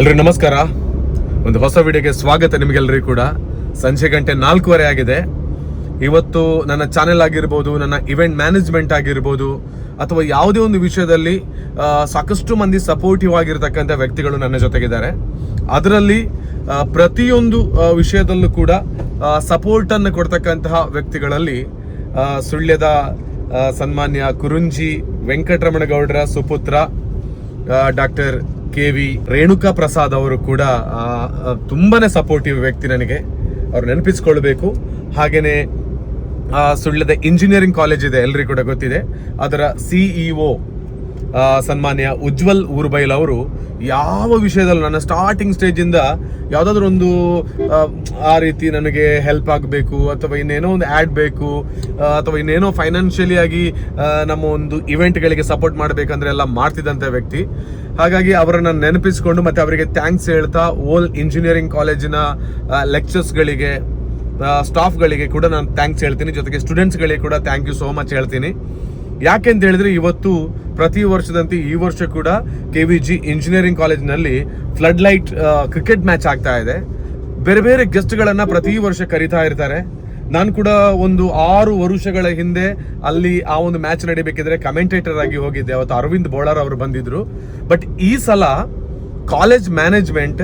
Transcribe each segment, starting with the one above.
ಎಲ್ರಿಗೂ ನಮಸ್ಕಾರ? ಒಂದು ಹೊಸ ವಿಡಿಯೋಗೆ ಸ್ವಾಗತ ನಿಮಗೆಲ್ಲರಿಗೂ ಕೂಡ. ಸಂಜೆ ಗಂಟೆ ನಾಲ್ಕೂವರೆ ಆಗಿದೆ. ಇವತ್ತು ನನ್ನ ಚಾನೆಲ್ ಆಗಿರ್ಬೋದು, ನನ್ನ ಇವೆಂಟ್ ಮ್ಯಾನೇಜ್ಮೆಂಟ್ ಆಗಿರ್ಬೋದು, ಅಥವಾ ಯಾವುದೇ ಒಂದು ವಿಷಯದಲ್ಲಿ ಸಾಕಷ್ಟು ಮಂದಿ ಸಪೋರ್ಟಿವ್ ಆಗಿರ್ತಕ್ಕಂಥ ವ್ಯಕ್ತಿಗಳು ನನ್ನ ಜೊತೆಗಿದ್ದಾರೆ. ಅದರಲ್ಲಿ ಪ್ರತಿಯೊಂದು ವಿಷಯದಲ್ಲೂ ಕೂಡ ಸಪೋರ್ಟನ್ನು ಕೊಡ್ತಕ್ಕಂತಹ ವ್ಯಕ್ತಿಗಳಲ್ಲಿ ಸುಳ್ಯದ ಸನ್ಮಾನ್ಯ ಕುರುಂಜಿ, ವೆಂಕಟರಮಣಗೌಡರ, ಸುಪುತ್ರ doctor K V Renuka Prasad ಅವರು ಕೂಡ ತುಂಬಾನೇ ಸಪೋರ್ಟಿವ್ ವ್ಯಕ್ತಿ ನನಗೆ. ಅವ್ರು ನೆನಪಿಸ್ಕೊಳ್ಬೇಕು. ಹಾಗೇನೆ ಸುಳ್ಳದ ಇಂಜಿನಿಯರಿಂಗ್ ಕಾಲೇಜ್ ಇದೆ ಎಲ್ಲರಿಗೂ ಕೂಡ ಗೊತ್ತಿದೆ. ಅದರ ಸಿಇಒ ಸನ್ಮಾನ್ಯ ಉಜ್ವಲ್ ಊರ್ಬೈಲ್ ಅವರು ಯಾವ ವಿಷಯದಲ್ಲೂ ನನ್ನ ಸ್ಟಾರ್ಟಿಂಗ್ ಸ್ಟೇಜಿಂದ ಯಾವುದಾದ್ರೂ ಒಂದು ಆ, ರೀತಿ ನನಗೆ ಹೆಲ್ಪ್ ಆಗಬೇಕು ಅಥವಾ ಇನ್ನೇನೋ ಒಂದು ಆ್ಯಡ್ ಬೇಕು ಅಥವಾ ಇನ್ನೇನೋ ಫೈನಾನ್ಷಿಯಲಿ ಆಗಿ ನಮ್ಮ ಒಂದು ಇವೆಂಟ್ಗಳಿಗೆ ಸಪೋರ್ಟ್ ಮಾಡಬೇಕಂದ್ರೆ ಎಲ್ಲ ಮಾಡ್ತಿದ್ದಂಥ ವ್ಯಕ್ತಿ. ಹಾಗಾಗಿ ಅವರನ್ನು ನೆನಪಿಸಿಕೊಂಡು ಮತ್ತೆ ಅವರಿಗೆ ಥ್ಯಾಂಕ್ಸ್ ಹೇಳ್ತಾ ಓಲ್ ಇಂಜಿನಿಯರಿಂಗ್ ಕಾಲೇಜಿನ ಲೆಕ್ಚರ್ಸ್ಗಳಿಗೆ ಸ್ಟಾಫ್ಗಳಿಗೆ ಕೂಡ ನಾನು ಥ್ಯಾಂಕ್ಸ್ ಹೇಳ್ತೀನಿ. ಜೊತೆಗೆ ಸ್ಟೂಡೆಂಟ್ಸ್ಗಳಿಗೆ ಕೂಡ ಥ್ಯಾಂಕ್ ಯು ಸೋ ಮಚ್ ಹೇಳ್ತೀನಿ. ಯಾಕೆ ಅಂತ ಹೇಳಿದ್ರೆ ಇವತ್ತು ಪ್ರತಿ ವರ್ಷದಂತೆ ಈ ವರ್ಷ ಕೂಡ ಕೆ ವಿ ಜಿ ಇಂಜಿನಿಯರಿಂಗ್ ಕಾಲೇಜಿನಲ್ಲಿ ಫ್ಲಡ್ ಲೈಟ್ ಕ್ರಿಕೆಟ್ ಮ್ಯಾಚ್ ಆಗ್ತಾ ಇದೆ. ಬೇರೆ ಬೇರೆ ಗೆಸ್ಟ್ಗಳನ್ನ ಪ್ರತಿ ವರ್ಷ ಕರಿತಾ ಇರ್ತಾರೆ. ನಾನು ಕೂಡ ಒಂದು ಆರು ವರ್ಷಗಳ ಹಿಂದೆ ಅಲ್ಲಿ ಆ ಒಂದು ಮ್ಯಾಚ್ ನಡಿಬೇಕಿದ್ರೆ ಕಮೆಂಟೇಟರ್ ಆಗಿ ಹೋಗಿದ್ದೆ. ಅವತ್ತು ಅರವಿಂದ್ ಬೋಳಾರ್ ಅವರು ಬಂದಿದ್ರು. ಬಟ್ ಈ ಸಲ ಕಾಲೇಜ್ ಮ್ಯಾನೇಜ್ಮೆಂಟ್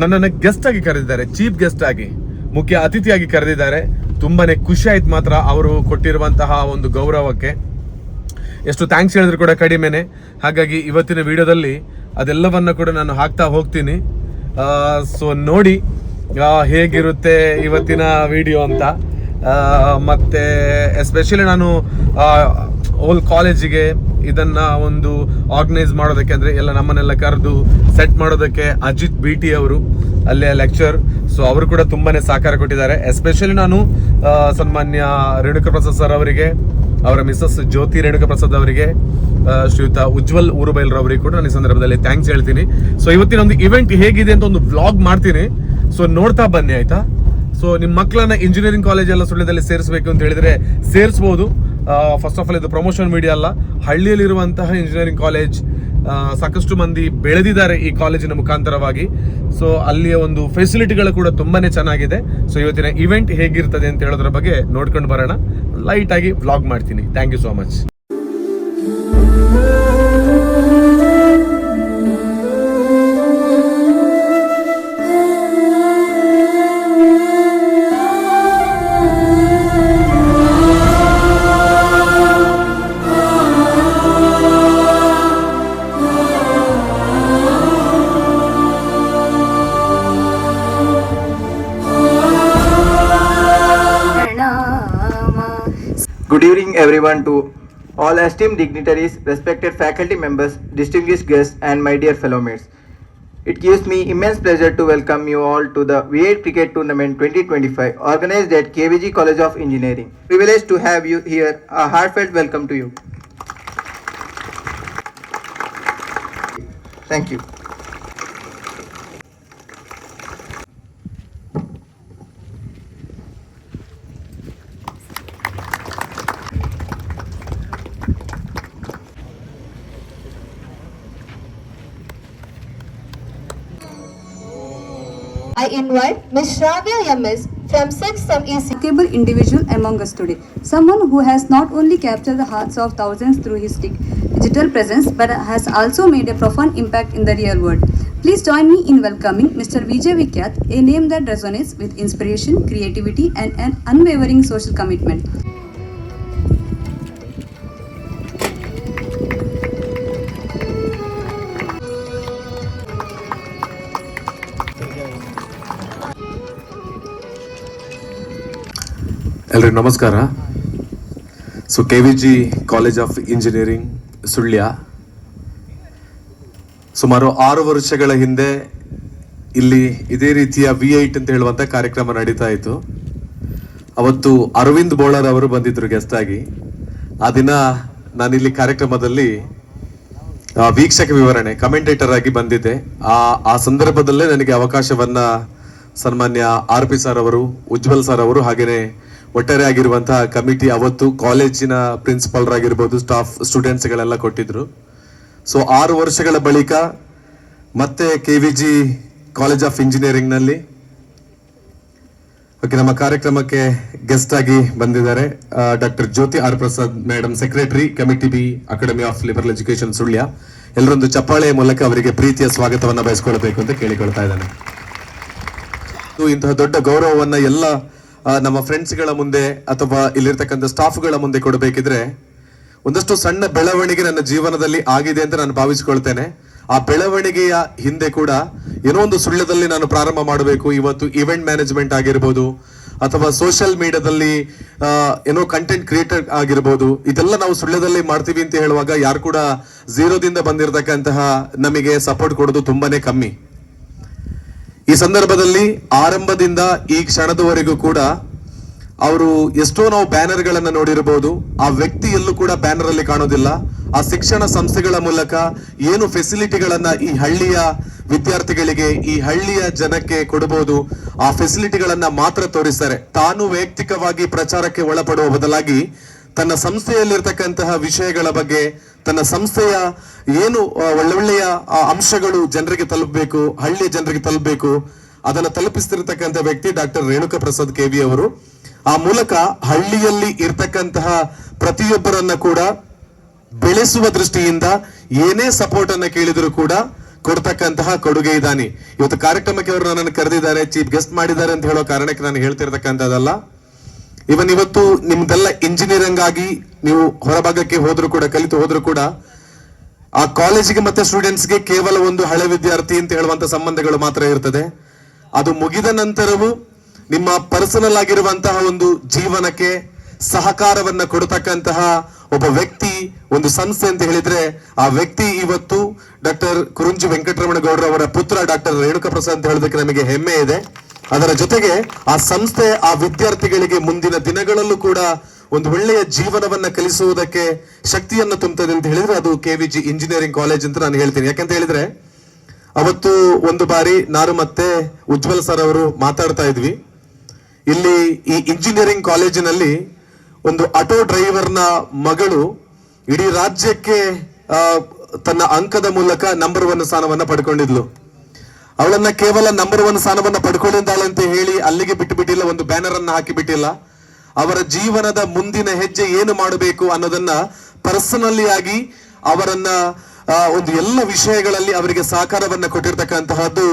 ನನ್ನನ್ನು ಗೆಸ್ಟ್ ಆಗಿ ಕರೆದಿದ್ದಾರೆ. ಚೀಫ್ ಗೆಸ್ಟ್ ಆಗಿ, ಮುಖ್ಯ ಅತಿಥಿಯಾಗಿ ಕರೆದಿದ್ದಾರೆ. ತುಂಬಾನೇ ಖುಷಿ ಆಯ್ತು ಮಾತ್ರ ಅವರು ಕೊಟ್ಟಿರುವಂತಹ ಒಂದು ಗೌರವಕ್ಕೆ. ಎಷ್ಟು ಥ್ಯಾಂಕ್ಸ್ ಹೇಳಿದ್ರು ಕೂಡ ಕಡಿಮೆನೆ. ಹಾಗಾಗಿ ಇವತ್ತಿನ ವಿಡಿಯೋದಲ್ಲಿ ಅದೆಲ್ಲವನ್ನು ಕೂಡ ನಾನು ಹಾಕ್ತಾ ಹೋಗ್ತೀನಿ. ಸೊ ನೋಡಿ ಹೇಗಿರುತ್ತೆ ಇವತ್ತಿನ ವಿಡಿಯೋ ಅಂತ. ಮತ್ತೆ ಎಸ್ಪೆಷಲಿ ನಾನು ಓಲ್ ಕಾಲೇಜಿಗೆ ಇದನ್ನ ಒಂದು ಆರ್ಗನೈಸ್ ಮಾಡೋದಕ್ಕೆ ಅಂದ್ರೆ ಎಲ್ಲ ನಮ್ಮನ್ನೆಲ್ಲ ಕರೆದು ಸೆಟ್ ಮಾಡೋದಕ್ಕೆ ಅಜಿತ್ ಬಿ ಟಿ ಅವರು, ಅಲ್ಲೇ ಲೆಕ್ಚರ್ ಸೊ ಅವರು ಕೂಡ ತುಂಬಾನೇ ಸಹಕಾರ ಕೊಟ್ಟಿದ್ದಾರೆ. ಎಸ್ಪೆಷಲಿ ನಾನು ಸನ್ಮಾನ್ಯ ರೇಣುಕ ಪ್ರಸಾದ್ ಸರ್ ಅವರಿಗೆ, ಅವರ ಮಿಸಸ್ ಜ್ಯೋತಿ ರೇಣುಕಾ ಪ್ರಸಾದ್ ಅವರಿಗೆ ಶ್ರೀಯುತ ಉಜ್ವಲ್ ಊರುಬೈಲ್ರವರಿಗೆ ಕೂಡ ನಾನು ಈ ಸಂದರ್ಭದಲ್ಲಿ ಥ್ಯಾಂಕ್ಸ್ ಹೇಳ್ತೀನಿ. ಸೊ ಇವತ್ತಿನ ಒಂದು ಇವೆಂಟ್ ಹೇಗಿದೆ ಅಂತ ಒಂದು ವ್ಲಾಗ್ ಮಾಡ್ತೀನಿ. ಸೊ ನೋಡ್ತಾ ಬನ್ನಿ, ಆಯ್ತಾ? ಸೊ ನಿಮ್ಮ ಮಕ್ಕಳನ್ನ ಇಂಜಿನಿಯರಿಂಗ್ ಕಾಲೇಜ್ ಎಲ್ಲ ಸುಳ್ಳದಲ್ಲಿ ಸೇರಿಸಬೇಕು ಅಂತ ಹೇಳಿದ್ರೆ ಸೇರಿಸಬಹುದು ಫಸ್ಟ್ ಆಫ್ ಆಲ್ ಇದು ಪ್ರಮೋಷನ್ ಮೀಡಿಯಾ ಅಲ್ಲ. ಹಳ್ಳಿಯಲ್ಲಿರುವಂತಹ ಇಂಜಿನಿಯರಿಂಗ್ ಕಾಲೇಜ್ ಸಾಕಷ್ಟು ಮಂದಿ ಬೆಳೆದಿದ್ದಾರೆ ಈ ಕಾಲೇಜಿನ ಮುಖಾಂತರವಾಗಿ. ಸೊ ಅಲ್ಲಿಯ ಒಂದು ಫೆಸಿಲಿಟಿಗಳು ಕೂಡ ತುಂಬಾನೇ ಚೆನ್ನಾಗಿದೆ. ಸೊ ಇವತ್ತಿನ ಇವೆಂಟ್ ಹೇಗಿರ್ತದೆ ಅಂತ ಹೇಳೋದ್ರ ಬಗ್ಗೆ ನೋಡ್ಕೊಂಡು ಬರೋಣ. ಲೈಟ್ ಆಗಿ ವ್ಲಾಗ್ ಮಾಡ್ತೀನಿ. Thank you so much Good evening, everyone, to all esteemed dignitaries, respected faculty members, distinguished guests, and my dear fellow mates. It gives me immense pleasure to welcome you all to the V8 Cricket Tournament 2025 organized at KVG College of Engineering. Privileged to have you here. A heartfelt welcome to you. Thank you. I invite Ms. Shravya MS from 6th Sem EC. remarkable individual among us today. Someone who has not only captured the hearts of thousands through his digital presence but has also made a profound impact in the real world. Please join me in welcoming Mr. Vijay Vikyat, a name that resonates with inspiration, creativity, and an unwavering social commitment. ಎಲ್ರಿಗೂ ನಮಸ್ಕಾರ. So K V G college of engineering Sullia. ಸುಮಾರು ಆರು ವರ್ಷಗಳ ಹಿಂದೆ ಇಲ್ಲಿ ಇದೇ ರೀತಿಯ V ಐಟ್ ಅಂತ ಹೇಳುವಂತ ಕಾರ್ಯಕ್ರಮ ನಡೀತಾ ಇತ್ತು. ಅವತ್ತು ಅರವಿಂದ್ ಬೋಳರ್ ಅವರು ಬಂದಿದ್ದರು ಗೆಸ್ಟ್ ಆಗಿ. ಆ ದಿನ ನಾನಿಲ್ಲಿ ಕಾರ್ಯಕ್ರಮದಲ್ಲಿ ವೀಕ್ಷಕ ವಿವರಣೆ ಕಮೆಂಟೇಟರ್ ಆಗಿ ಬಂದಿದ್ದೆ. ಆ ಆ ಸಂದರ್ಭದಲ್ಲೇ ನನಗೆ ಅವಕಾಶವನ್ನ ಸನ್ಮಾನ್ಯ ಆರ್ ಪಿ ಸರ್ ಅವರು, ಉಜ್ವಲ್ ಸರ್ ಅವರು ಹಾಗೇನೆ ಒಟ್ಟಾರೆ ಆಗಿರುವಂತಹ ಕಮಿಟಿ ಅವತ್ತು ಕಾಲೇಜಿನ ಪ್ರಿನ್ಸಿಪಾಲ್ರಾಗಿರ್ಬೋದು ಸ್ಟಾಫ್ ಸ್ಟೂಡೆಂಟ್ಸ್ಗಳೆಲ್ಲ ಕೊಟ್ಟಿದ್ರು. ಸೊ ಆರು ವರ್ಷಗಳ ಬಳಿಕ ಮತ್ತೆ K V G college of ಇಂಜಿನಿಯರಿಂಗ್ನಲ್ಲಿ ಓಕೆ, ನಮ್ಮ ಕಾರ್ಯಕ್ರಮಕ್ಕೆ ಗೆಸ್ಟ್ ಆಗಿ ಬಂದಿದ್ದಾರೆ doctor Jyothi R Prasad madam secretary committee B academy of liberal education Sullia. ಎಲ್ಲರೊಂದು ಚಪ್ಪಾಳೆಯ ಮೂಲಕ ಅವರಿಗೆ ಪ್ರೀತಿಯ ಸ್ವಾಗತವನ್ನು ಬಯಸ್ಕೊಳ್ಬೇಕು ಅಂತ ಕೇಳಿಕೊಳ್ತಾ ಇದ್ದಾನೆ. ಇದು ಇಂತಹ ದೊಡ್ಡ ಗೌರವವನ್ನು ಎಲ್ಲ ನಮ್ಮ ಫ್ರೆಂಡ್ಸ್ಗಳ ಮುಂದೆ ಅಥವಾ ಇಲ್ಲಿರ್ತಕ್ಕಂಥ ಸ್ಟಾಫ್ಗಳ ಮುಂದೆ ಕೊಡಬೇಕಿದ್ರೆ ಒಂದಷ್ಟು ಸಣ್ಣ ಬೆಳವಣಿಗೆ ನನ್ನ ಜೀವನದಲ್ಲಿ ಆಗಿದೆ ಅಂತ ನಾನು ಭಾವಿಸ್ಕೊಳ್ತೇನೆ. ಆ ಬೆಳವಣಿಗೆಯ ಹಿಂದೆ ಕೂಡ ಏನೋ ಒಂದು ಸುಳ್ಯದಲ್ಲಿ ನಾನು ಪ್ರಾರಂಭ ಮಾಡಬೇಕು. ಇವತ್ತು ಇವೆಂಟ್ ಮ್ಯಾನೇಜ್ಮೆಂಟ್ ಆಗಿರ್ಬೋದು ಅಥವಾ ಸೋಷಿಯಲ್ ಮೀಡಿಯಾದಲ್ಲಿ ಏನೋ ಕಂಟೆಂಟ್ ಕ್ರಿಯೇಟರ್ ಆಗಿರ್ಬೋದು. ಇದೆಲ್ಲ ನಾವು ಸುಳ್ಯದಲ್ಲಿ ಮಾಡ್ತೀವಿ ಅಂತ ಹೇಳುವಾಗ ಯಾರು ಕೂಡ ಝೀರೋದಿಂದ ಬಂದಿರತಕ್ಕಂತಹ ನಮಗೆ ಸಪೋರ್ಟ್ ಕೊಡೋದು ತುಂಬಾನೇ ಕಮ್ಮಿ. ಈ ಸಂದರ್ಭದಲ್ಲಿ ಆರಂಭದಿಂದ ಈ ಕ್ಷಣದವರೆಗೂ ಕೂಡ ಅವರು ಎಷ್ಟೋ ನಾವು ಬ್ಯಾನರ್ ಗಳನ್ನ ನೋಡಿರಬಹುದು ಆ ವ್ಯಕ್ತಿ ಎಲ್ಲೂ ಕೂಡ ಬ್ಯಾನರ್ ಅಲ್ಲಿ ಕಾಣೋದಿಲ್ಲ. ಆ ಶಿಕ್ಷಣ ಸಂಸ್ಥೆಗಳ ಮೂಲಕ ಏನು ಫೆಸಿಲಿಟಿಗಳನ್ನ ಈ ಹಳ್ಳಿಯ ವಿದ್ಯಾರ್ಥಿಗಳಿಗೆ, ಈ ಹಳ್ಳಿಯ ಜನಕ್ಕೆ ಕೊಡಬಹುದು ಆ ಫೆಸಿಲಿಟಿಗಳನ್ನ ಮಾತ್ರ ತೋರಿಸ್ತಾರೆ. ತಾನು ವೈಯಕ್ತಿಕವಾಗಿ ಪ್ರಚಾರಕ್ಕೆ ಒಳಪಡುವ ಬದಲಾಗಿ ತನ್ನ ಸಂಸ್ಥೆಯಲ್ಲಿರ್ತಕ್ಕಂತಹ ವಿಷಯಗಳ ಬಗ್ಗೆ, ತನ್ನ ಸಂಸ್ಥೆಯ ಏನು ಒಳ್ಳೊಳ್ಳೆಯ ಅಂಶಗಳು ಜನರಿಗೆ ತಲುಪಬೇಕು, ಹಳ್ಳಿಯ ಜನರಿಗೆ ತಲುಪಬೇಕು, ಅದನ್ನು ತಲುಪಿಸ್ತಿರ್ತಕ್ಕಂಥ ವ್ಯಕ್ತಿ ಡಾಕ್ಟರ್ ರೇಣುಕಾ ಪ್ರಸಾದ್ ಕೆವಿ ಅವರು. ಆ ಮೂಲಕ ಹಳ್ಳಿಯಲ್ಲಿ ಇರ್ತಕ್ಕಂತಹ ಪ್ರತಿಯೊಬ್ಬರನ್ನ ಕೂಡ ಬೆಳೆಸುವ ದೃಷ್ಟಿಯಿಂದ ಏನೇ ಸಪೋರ್ಟ್ ಅನ್ನ ಕೇಳಿದ್ರು ಕೂಡ ಕೊಡ್ತಕ್ಕಂತಹ ಕೊಡುಗೆ ಇದ್ದಾನೆ ಇವತ್ತು ಕಾರ್ಯಕ್ರಮಕ್ಕೆ ಅವರು ನನ್ನನ್ನು ಕರೆದಿದ್ದಾರೆ ಚೀಫ್ ಗೆಸ್ಟ್ ಮಾಡಿದ್ದಾರೆ ಅಂತ ಹೇಳೋ ಕಾರಣಕ್ಕೆ ನಾನು ಹೇಳ್ತಿರ್ತಕ್ಕಂಥದ್ದಲ್ಲ. ಇವನ್ ಇವತ್ತು ನಿಮ್ದೆಲ್ಲ ಇಂಜಿನಿಯರಿಂಗ್ ಆಗಿ ನೀವು ಹೊರಭಾಗಕ್ಕೆ ಹೋದ್ರು ಕೂಡ, ಕಲಿತು ಹೋದ್ರು ಕೂಡ, ಆ ಕಾಲೇಜಿಗೆ ಮತ್ತೆ ಸ್ಟೂಡೆಂಟ್ಸ್ಗೆ ಕೇವಲ ಒಂದು ಹಳೆ ವಿದ್ಯಾರ್ಥಿ ಅಂತ ಹೇಳುವಂತ ಸಂಬಂಧಗಳು ಮಾತ್ರ ಇರ್ತದೆ. ಅದು ಮುಗಿದ ನಂತರವೂ ನಿಮ್ಮ ಪರ್ಸನಲ್ ಆಗಿರುವಂತಹ ಒಂದು ಜೀವನಕ್ಕೆ ಸಹಕಾರವನ್ನ ಕೊಡತಕ್ಕಂತಹ ಒಬ್ಬ ವ್ಯಕ್ತಿ, ಒಂದು ಸಂಸ್ಥೆ ಅಂತ ಹೇಳಿದ್ರೆ, ಆ ವ್ಯಕ್ತಿ ಇವತ್ತು ಡಾಕ್ಟರ್ ಕುರುಂಜಿ ವೆಂಕಟರಮಣ ಗೌಡ್ರ ಅವರ ಪುತ್ರ ಡಾಕ್ಟರ್ ರೇಣುಕಾ ಪ್ರಸಾದ್ ಅಂತ ಹೇಳೋದಕ್ಕೆ ನಮಗೆ ಹೆಮ್ಮೆ ಇದೆ. ಅದರ ಜೊತೆಗೆ ಆ ಸಂಸ್ಥೆ, ಆ ವಿದ್ಯಾರ್ಥಿಗಳಿಗೆ ಮುಂದಿನ ದಿನಗಳಲ್ಲೂ ಕೂಡ ಒಂದು ಒಳ್ಳೆಯ ಜೀವನವನ್ನ ಕಲಿಸುವುದಕ್ಕೆ ಶಕ್ತಿಯನ್ನು ತುಂಬುತ್ತದೆ ಅಂತ ಹೇಳಿದ್ರೆ ಅದು K V G engineering college ಅಂತ ನಾನು ಹೇಳ್ತೀನಿ. ಯಾಕಂತ ಹೇಳಿದ್ರೆ, ಅವತ್ತು ಒಂದು ಬಾರಿ ನಾನು ಮತ್ತೆ ಉಜ್ವಲ್ ಸರ್ ಅವರು ಮಾತಾಡ್ತಾ ಇದ್ವಿ. ಇಲ್ಲಿ ಈ ಇಂಜಿನಿಯರಿಂಗ್ ಕಾಲೇಜಿನಲ್ಲಿ ಒಂದು ಆಟೋ ಡ್ರೈವರ್ನ ಮಗಳು ಇಡೀ ರಾಜ್ಯಕ್ಕೆ ತನ್ನ ಅಂಕದ ಮೂಲಕ ನಂಬರ್ ಒನ್ ಸ್ಥಾನವನ್ನ ಪಡ್ಕೊಂಡಿದ್ಲು. ಅವಳನ್ನ ಕೇವಲ ನಂಬರ್ ಒನ್ ಸ್ಥಾನವನ್ನ ಪಡ್ಕೊಂಡಿದ್ದಾಳೆ ಅಂತ ಹೇಳಿ ಅಲ್ಲಿಗೆ ಬಿಟ್ಟು ಬಿಟ್ಟಿಲ್ಲ, ಒಂದು ಬ್ಯಾನರ್ ಅನ್ನ ಹಾಕಿ ಬಿಟ್ಟಿಲ್ಲ. ಅವರ ಜೀವನದ ಮುಂದಿನ ಹೆಜ್ಜೆ ಏನು ಮಾಡಬೇಕು ಅನ್ನೋದನ್ನ ಪರ್ಸನಲಿ ಆಗಿ ಅವರನ್ನ ಒಂದು ಎಲ್ಲ ವಿಷಯಗಳಲ್ಲಿ ಅವರಿಗೆ ಸಹಕಾರವನ್ನ ಕೊಟ್ಟಿರ್ತಕ್ಕಂತಹದ್ದು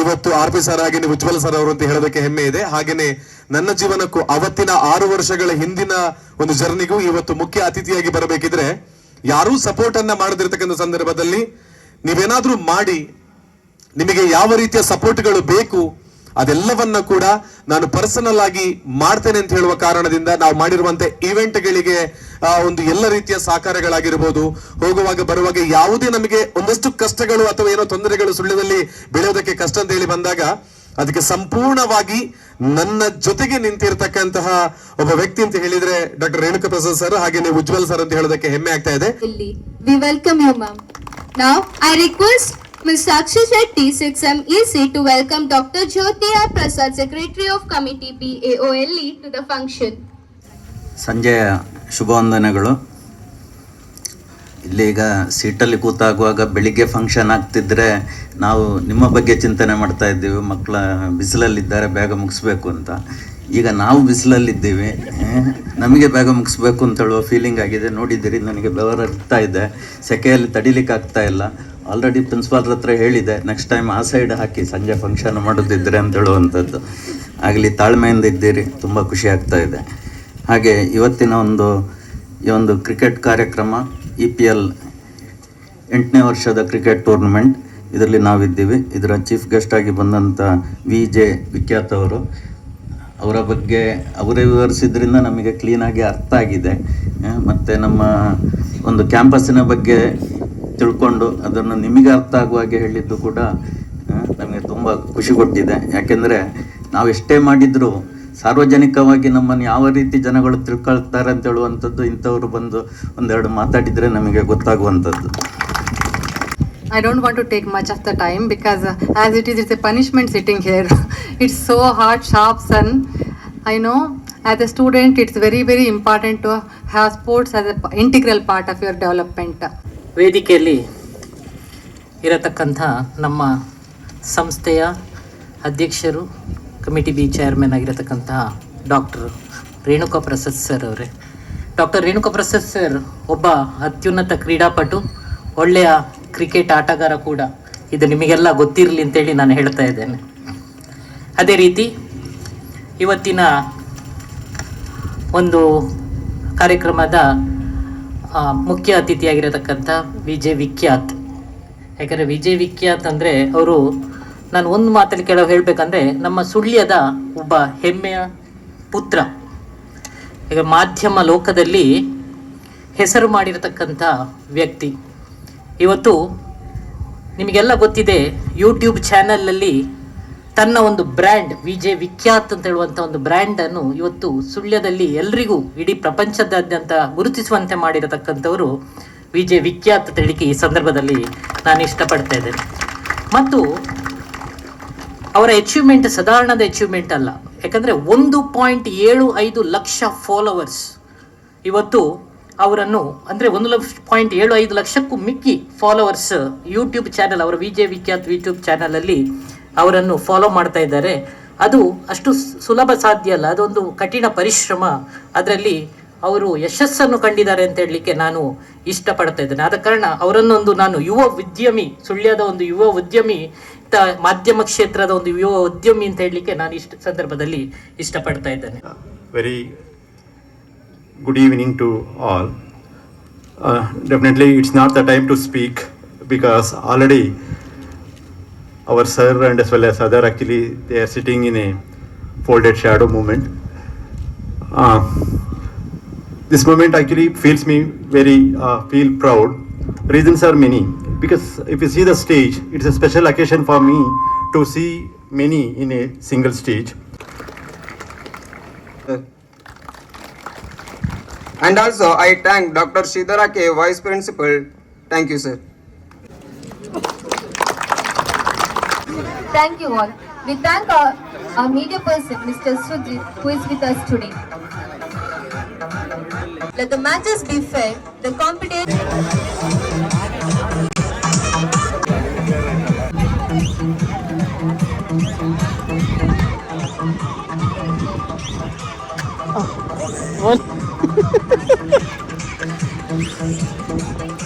ಇವತ್ತು ಆರ್ ಪಿ ಸರ್ ಹಾಗೇನೆ ಉಜ್ವಲ್ ಸರ್ ಅವರು ಅಂತ ಹೇಳೋದಕ್ಕೆ ಹೆಮ್ಮೆ ಇದೆ. ಹಾಗೇನೆ ನನ್ನ ಜೀವನಕ್ಕೂ ಅವತ್ತಿನ ಆರು ವರ್ಷಗಳ ಹಿಂದಿನ ಒಂದು ಜರ್ನಿಗೂ ಇವತ್ತು ಮುಖ್ಯ ಅತಿಥಿಯಾಗಿ ಬರಬೇಕಿದ್ರೆ, ಯಾರೂ ಸಪೋರ್ಟ್ ಅನ್ನ ಮಾಡದಿರ್ತಕ್ಕಂಥ ಸಂದರ್ಭದಲ್ಲಿ ನೀವೇನಾದ್ರೂ ಮಾಡಿ ನಿಮಗೆ ಯಾವ ರೀತಿಯ ಸಪೋರ್ಟ್ಗಳು ಬೇಕು ಅದೆಲ್ಲವನ್ನ ಕೂಡ ನಾನು ಪರ್ಸನಲ್ ಆಗಿ ಮಾಡ್ತೇನೆ ಅಂತ ಹೇಳುವ ಕಾರಣದಿಂದ ನಾವು ಮಾಡಿರುವಂತ ಇವೆಂಟ್ಗಳಿಗೆ ಒಂದು ಎಲ್ಲ ರೀತಿಯ ಸಹಕಾರಗಳಾಗಿರ್ಬೋದು. ಹೋಗುವಾಗ, ಬರುವಾಗ ಯಾವುದೇ ನಮಗೆ ಒಂದಷ್ಟು ಕಷ್ಟಗಳು ಅಥವಾ ಏನೋ ತೊಂದರೆಗಳು ಸುಳ್ಳಿನಲ್ಲಿ ಬೆಳೆಯೋದಕ್ಕೆ ಕಷ್ಟ ಅಂತ ಹೇಳಿ ಬಂದಾಗ ಅದಕ್ಕೆ ಸಂಪೂರ್ಣವಾಗಿ ನನ್ನ ಜೊತೆಗೆ ನಿಂತಿರ್ತಕ್ಕಂತಹ ಒಬ್ಬ ವ್ಯಕ್ತಿ ಅಂತ ಹೇಳಿದ್ರೆ ಡಾಕ್ಟರ್ ರೇಣುಕ ಪ್ರಸಾದ್ ಸರ್, ಹಾಗೆ ಉಜ್ವಲ್ ಸರ್ ಅಂತ ಹೇಳೋದಕ್ಕೆ ಹೆಮ್ಮೆ ಆಗ್ತಾ ಇದೆ. We welcome you ma'am. I request Ms. Sakshi Shetty, 6MEC, to welcome Dr. Jyoti R. Prasad, Secretary of Committee BAOLE, to the function. ಸಂಜೆಯ ಶುಭವಂದನೆಗಳು ಇಲ್ಲೀಗ ಸೀಟಲ್ಲಿ ಕೂತಾಗುವಾಗ ಬೆಳಿಗ್ಗೆ ಫಂಕ್ಷನ್ ಆಗ್ತಿದ್ರೆ ನಾವು ನಿಮ್ಮ ಬಗ್ಗೆ ಚಿಂತನೆ ಮಾಡ್ತಾ ಇದ್ದೀವಿ ಮಕ್ಕಳ ಬಿಸಿಲಲ್ಲಿದ್ದಾರೆ ಬೇಗ ಮುಗಿಸ್ಬೇಕು ಅಂತ ಈಗ ನಾವು ಬಿಸಿಲಲ್ಲಿದ್ದೀವಿ ನಮಗೆ ಬೇಗ ಮುಗಿಸ್ಬೇಕು ಅಂತ ಹೇಳುವ ಫೀಲಿಂಗ್ ಆಗಿದೆ ನೋಡಿದ್ದೀರಿ ನನಗೆ ಬೆವರರ್ತಾ ಇದೆ ಸೆಕೆಯಲ್ಲಿ ತಡಿಲಿಕ್ಕೆ ಆಗ್ತಾ ಇಲ್ಲ ಆಲ್ರೆಡಿ ಪ್ರಿನ್ಸಿಪಾಲ್ ಹತ್ರ ಹೇಳಿದೆ ನೆಕ್ಸ್ಟ್ ಟೈಮ್ ಆ ಸೈಡ್ ಹಾಕಿ, ಸಂಜೆ ಫಂಕ್ಷನ್ ಮಾಡೋದಿದ್ರೆ ಅಂತ ಹೇಳುವಂಥದ್ದು ಆಗಲಿ ತಾಳ್ಮೆಯಿಂದ ಇದ್ದೀರಿ, ತುಂಬ ಖುಷಿ ಆಗ್ತಾ ಇದೆ. ಹಾಗೆ ಇವತ್ತಿನ ಒಂದು, ಈ ಒಂದು ಕ್ರಿಕೆಟ್ ಕಾರ್ಯಕ್ರಮ ಇ ಪಿ ಎಲ್ ಎಂಟನೇ ವರ್ಷದ ಕ್ರಿಕೆಟ್ ಟೂರ್ನಮೆಂಟ್ ಇದರಲ್ಲಿ ನಾವಿದ್ದೀವಿ. ಇದರ ಚೀಫ್ ಗೆಸ್ಟ್ ಆಗಿ ಬಂದಂಥ ವಿ ಜೆ ವಿಖ್ಯಾತ್ ಅವರು, ಅವರ ಬಗ್ಗೆ ಅವರೇ ವಿವರಿಸಿದ್ರಿಂದ ನಮಗೆ ಕ್ಲೀನಾಗಿ ಅರ್ಥ ಆಗಿದೆ. ಮತ್ತು ನಮ್ಮ ಒಂದು ಕ್ಯಾಂಪಸ್ಸಿನ ಬಗ್ಗೆ ತಿಳ್ಕೊಂಡು ಅದನ್ನು ನಿಮಗೆ ಅರ್ಥ ಆಗುವ ಹಾಗೆ ಹೇಳಿದ್ದು ಕೂಡ ನಮಗೆ ತುಂಬ ಖುಷಿ ಕೊಟ್ಟಿದೆ ಯಾಕೆಂದರೆ ನಾವು ಎಷ್ಟೇ ಮಾಡಿದರೂ ಸಾರ್ವಜನಿಕವಾಗಿ ನಮ್ಮನ್ನು ಯಾವ ರೀತಿ ಜನಗಳು ತಿಳ್ಕೊಳ್ತಾರೆ ಅಂತ ಹೇಳುವಂಥದ್ದು ಇಂಥವ್ರು ಬಂದು ಒಂದೆರಡು ಮಾತಾಡಿದರೆ ನಮಗೆ ಗೊತ್ತಾಗುವಂಥದ್ದು I don't want to take much of the time because uh, as it is, it's a punishment sitting here. it's so hot, sharp sun. I know as a student, it's very, very important to have sports as an integral part of your development. ವೇದಿಕೆಯಲ್ಲಿ ಇರತಕ್ಕಂಥ ನಮ್ಮ ಸಂಸ್ಥೆಯ ಅಧ್ಯಕ್ಷರು, committee B chairman ಆಗಿರತಕ್ಕಂತಹ doctor Renuka Prasad sir ಅವರೇ. Doctor Renuka Prasad sir ಒಬ್ಬ ಅತ್ಯುನ್ನತ ಕ್ರೀಡಾಪಟು, ಒಳ್ಳೆಯ ಕ್ರಿಕೆಟ್ ಆಟಗಾರ ಕೂಡ. ಇದು ನಿಮಗೆಲ್ಲ ಗೊತ್ತಿರಲಿ ಅಂತೇಳಿ ನಾನು ಹೇಳ್ತಾ ಇದ್ದೇನೆ. ಅದೇ ರೀತಿ ಇವತ್ತಿನ ಒಂದು ಕಾರ್ಯಕ್ರಮದ ಮುಖ್ಯ ಅತಿಥಿಯಾಗಿರತಕ್ಕಂಥ ವಿಜಯ್ ವಿಖ್ಯಾತ್. ಯಾಕಂದರೆ ವಿಜಯ್ ವಿಖ್ಯಾತ್ ಅಂದರೆ ಅವರು ನಾನು ಒಂದು ಮಾತಲ್ಲಿ ಕೇಳೋ ಹೇಳಬೇಕಂದ್ರೆ ನಮ್ಮ ಸುಳ್ಯದ ಒಬ್ಬ ಹೆಮ್ಮೆಯ ಪುತ್ರ. ಈಗ ಮಾಧ್ಯಮ ಲೋಕದಲ್ಲಿ ಹೆಸರು ಮಾಡಿರತಕ್ಕಂಥ ವ್ಯಕ್ತಿ. ಇವತ್ತು ನಿಮಗೆಲ್ಲ ಗೊತ್ತಿದೆ ಯೂಟ್ಯೂಬ್ ಚಾನಲಲ್ಲಿ ತನ್ನ ಒಂದು ಬ್ರ್ಯಾಂಡ್, ವಿಜಯ್ ವಿಖ್ಯಾತ್ ಅಂತ ಹೇಳುವಂಥ ಒಂದು ಬ್ರ್ಯಾಂಡನ್ನು ಇವತ್ತು ಸುಳ್ಯದಲ್ಲಿ ಎಲ್ರಿಗೂ, ಇಡೀ ಪ್ರಪಂಚದಾದ್ಯಂತ ಗುರುತಿಸುವಂತೆ ಮಾಡಿರತಕ್ಕಂಥವರು ವಿಜಯ್ ವಿಖ್ಯಾತ್ ಅಂತ ಈ ಸಂದರ್ಭದಲ್ಲಿ ನಾನು ಇಷ್ಟಪಡ್ತಾ ಇದ್ದೇನೆ. ಮತ್ತು ಅವರ ಅಚೀವ್ಮೆಂಟ್ ಸಾಧಾರಣದ ಅಚೀವ್ಮೆಂಟ್ ಅಲ್ಲ. ಯಾಕಂದರೆ ಒಂದು ಪಾಯಿಂಟ್ ಏಳು ಐದು ಲಕ್ಷ ಫಾಲೋವರ್ಸ್ ಇವತ್ತು ಅವರನ್ನು, ಅಂದರೆ ಒಂದು ಲಕ್ಷ, ಪಾಯಿಂಟ್ ಏಳು ಐದು ಲಕ್ಷಕ್ಕೂ ಮಿಕ್ಕಿ ಫಾಲೋವರ್ಸ್ ಯೂಟ್ಯೂಬ್ ಚಾನಲ್ ಅವರ ವಿಜಯ್ ವಿಖ್ಯಾತ್ ಯೂಟ್ಯೂಬ್ ಚಾನಲಲ್ಲಿ ಅವರನ್ನು ಫಾಲೋ ಮಾಡ್ತಾ ಇದ್ದಾರೆ. ಅದು ಅಷ್ಟು ಸುಲಭ ಸಾಧ್ಯ ಅಲ್ಲ. ಅದೊಂದು ಕಠಿಣ ಪರಿಶ್ರಮ. ಅದರಲ್ಲಿ ಅವರು ಯಶಸ್ಸನ್ನು ಕಂಡಿದ್ದಾರೆ ಅಂತ ಹೇಳಲಿಕ್ಕೆ ನಾನು ಇಷ್ಟಪಡ್ತಾ ಇದ್ದೇನೆ. ಆದ ಕಾರಣ ಅವರನ್ನೊಂದು ನಾನು ಯುವ ಉದ್ಯಮಿ, ಸುಳ್ಯದ ಒಂದು ಯುವ ಉದ್ಯಮಿ ಮಾಧ್ಯಮ ಕ್ಷೇತ್ರದ ಒಂದು ಯುವ ಉದ್ಯಮಿ ಅಂತ ಹೇಳಲಿಕ್ಕೆ ನಾನು ಇಷ್ಟ ಸಂದರ್ಭದಲ್ಲಿ ಇಷ್ಟಪಡ್ತಾ ಇದ್ದೇನೆ. Very good evening to all definitely it's not the time to speak because already our sir and as well as other actually they are sitting in a folded shadow movement. Uh, this moment actually feels me very uh, feel proud. Reasons are many because if you see the stage, it's a special occasion for me to see many in a single stage. And also, I thank Dr. Shidhara K, Vice Principal. Thank you, sir. Thank you all. We thank our, our media person, Mr. Sudhir, who is with us today. Let the matches be fair. The competition. Oh. national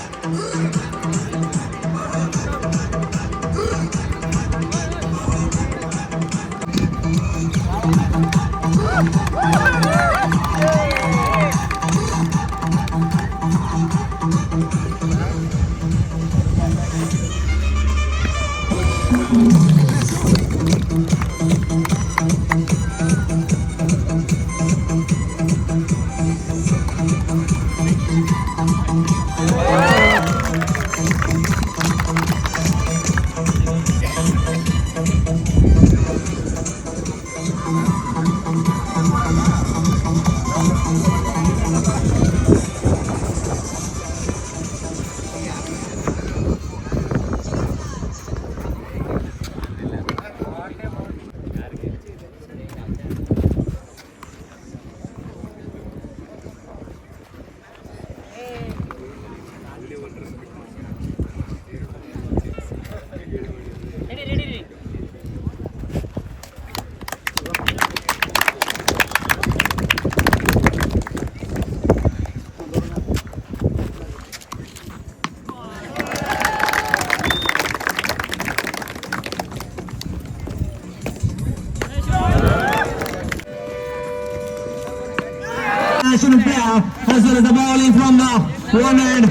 the end.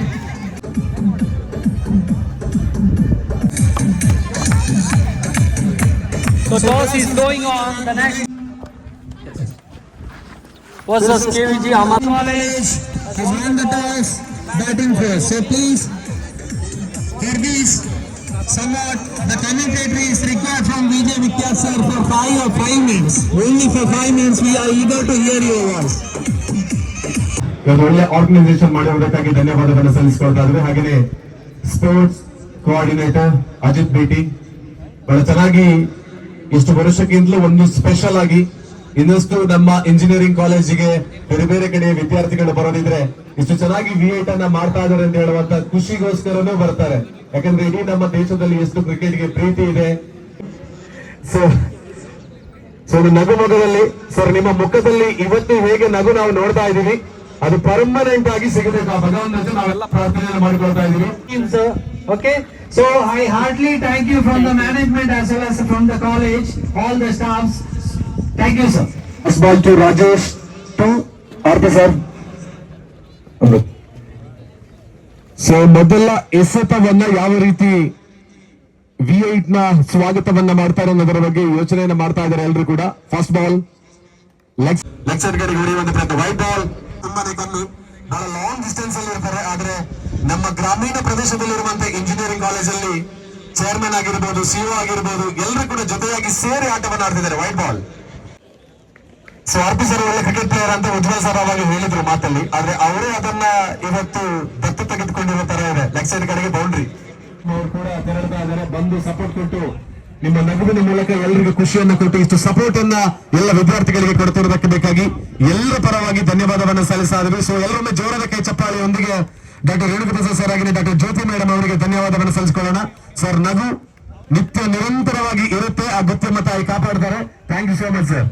So toss is going on. The next versus KVG Ahmad. College has won the toss, batting first. So please, hear this. Somewhat the commentary is required from Vijay Vikyat sir for five or five minutes. Only for five minutes we are eager to hear your voice. ಒಳ್ಳೆ organisation ಮಾಡಿರೋದಕ್ಕಾಗಿ ಧನ್ಯವಾದವನ್ನು ಸಲ್ಲಿಸಿಕೊಳ್ತಾ ಇದ್ದಾರೆ ಹಾಗೆಯೇ sports coordinator Ajit ಭೇಟಿ. ಬಹಳ ಚೆನ್ನಾಗಿ ಇಷ್ಟು ವರ್ಷಕ್ಕಿಂತಲೂ ಒಂದು ಸ್ಪೆಷಲ್ ಆಗಿ ಇನ್ನಷ್ಟು ನಮ್ಮ ಇಂಜಿನಿಯರಿಂಗ್ ಕಾಲೇಜಿಗೆ ಬೇರೆ ಬೇರೆ ಕಡೆ ವಿದ್ಯಾರ್ಥಿಗಳು ಬರೋದಿದ್ರೆ ಇಷ್ಟು ಚೆನ್ನಾಗಿ ವಿ ಏಟ್ ಅನ್ನ ಮಾಡ್ತಾ ಇದಾರೆ ಅಂತ ಹೇಳುವಂತ ಖುಷಿಗೋಸ್ಕರನೂ ಬರ್ತಾರೆ. ಯಾಕಂದ್ರೆ ಇಡೀ ನಮ್ಮ ದೇಶದಲ್ಲಿ ಎಷ್ಟು ಕ್ರಿಕೆಟ್ಗೆ ಪ್ರೀತಿ ಇದೆ. ಸೊ ಸೊ ನಗು ಮಗದಲ್ಲಿ ಸರ್ ನಿಮ್ಮ ಮುಖದಲ್ಲಿ ಇವತ್ತು ಹೇಗೆ ನಗು ನಾವು ನೋಡ್ತಾ ಇದೀವಿ ಅದು ಪರ್ಮನೆಂಟ್ ಆಗಿ ಸಿಗಬೇಕು. ಆ ಭಗವಂತ ಹತ್ರ ನಾವೆಲ್ಲ ಪ್ರಾರ್ಥನೆ ಮಾಡ್ಕೊಳ್ತಾ ಇದೀವಿ okay so so I heartily thank you from the management as well as from the college, all the staffs. You sir sir. To Rajesh to Rajesh sir. So ಮೊದಲ ಎಸೆತವನ್ನ ಯಾವ ರೀತಿ ವಿ ಏಟ್ನ ಸ್ವಾಗತವನ್ನ ಮಾಡ್ತಾರೆ ಅನ್ನೋದರ ಬಗ್ಗೆ ಯೋಚನೆಯನ್ನ ಮಾಡ್ತಾ ಇದ್ದಾರೆ ಎಲ್ಲರೂ ಕೂಡ. First ball leg leg side ಕಡೆಗೆ ಹೊಡೆಯುವಂತ ಪ್ರಯತ್ನ ವೈಟ್ ಬಾಲ್ ತುಂಬಾನೇ ಕಮ್ಮಿ ಬಹಳ ಲಾಂಗ್ ಡಿಸ್ಟೆನ್ಸ್ ಅಲ್ಲಿ ಇರ್ತಾರೆ. ಆದ್ರೆ ನಮ್ಮ ಗ್ರಾಮೀಣ ಪ್ರದೇಶದಲ್ಲಿರುವಂತಹ ಇಂಜಿನಿಯರಿಂಗ್ ಕಾಲೇಜಲ್ಲಿ ಚೇರ್ಮನ್ ಆಗಿರ್ಬೋದು ಸಿಒ ಆಗಿರ್ಬೋದು ಎಲ್ಲರೂ ಕೂಡ ಜೊತೆಯಾಗಿ ಸೇರಿ ಆಟವನ್ನು ಆಡ್ತಿದ್ದಾರೆ. White ball so RP sir ಒಳ್ಳೆ ಕ್ರಿಕೆಟ್ ಪ್ಲೇಯರ್ ಅಂತ ಉಜ್ವಲ್ ಸರ್ ಅವಾಗ ಹೇಳಿದ್ರು ಮಾತಲ್ಲಿ. ಆದ್ರೆ ಅವರೇ ಅದನ್ನ ಇವತ್ತು ದತ್ತು ತೆಗೆದುಕೊಂಡಿರೋ ತರ ಇದೆ. ಲೆಗ್ ಸೈಡ್ ಕಡೆಗೆ ಬೌಂಡ್ರಿ ಅವ್ರು ಕೂಡ ತೆರಳ್ತಾ ಇದ್ದಾರೆ. ಬಂದು ಸಪೋರ್ಟ್ ಕೊಟ್ಟು ನಿಮ್ಮ ನಗುವಿನ ಮೂಲಕ ಎಲ್ಲರಿಗೂ ಖುಷಿಯನ್ನು ಕೊಟ್ಟು ಇಷ್ಟು ಸಪೋರ್ಟ್ ಅನ್ನ ಎಲ್ಲ ವಿದ್ಯಾರ್ಥಿಗಳಿಗೆ ಕೊಡ್ತಿರೋದಕ್ಕೆ ಬೇಕಾಗಿ ಎಲ್ಲರ ಪರವಾಗಿ ಧನ್ಯವಾದವನ್ನು ಸಲ್ಲಿಸ್ತಾ ಇದ್ದೀವಿ. ಸೊ ಎಲ್ಲರೊಮ್ಮೆ ಜೋರದ ಕೈ ಚಪ್ಪಾಳಿಯೊಂದಿಗೆ ಡಾಕ್ಟರ್ ರೇಣುಕಪ್ರಸಾದ್ ಸರ್ ಆಗಿದೆ ಡಾಕ್ಟರ್ ಜ್ಯೋತಿ ಮೇಡಮ್ ಅವರಿಗೆ ಧನ್ಯವಾದವನ್ನು ಸಲ್ಲಿಸಿಕೊಳ್ಳೋಣ. ಸರ್ ನಗು ನಿತ್ಯ ನಿರಂತರವಾಗಿ ಇರುತ್ತೆ, ಆ ಗೊತ್ತಿನ ತಾಯಿ ಕಾಪಾಡ್ತಾರೆ. Thank you so much sir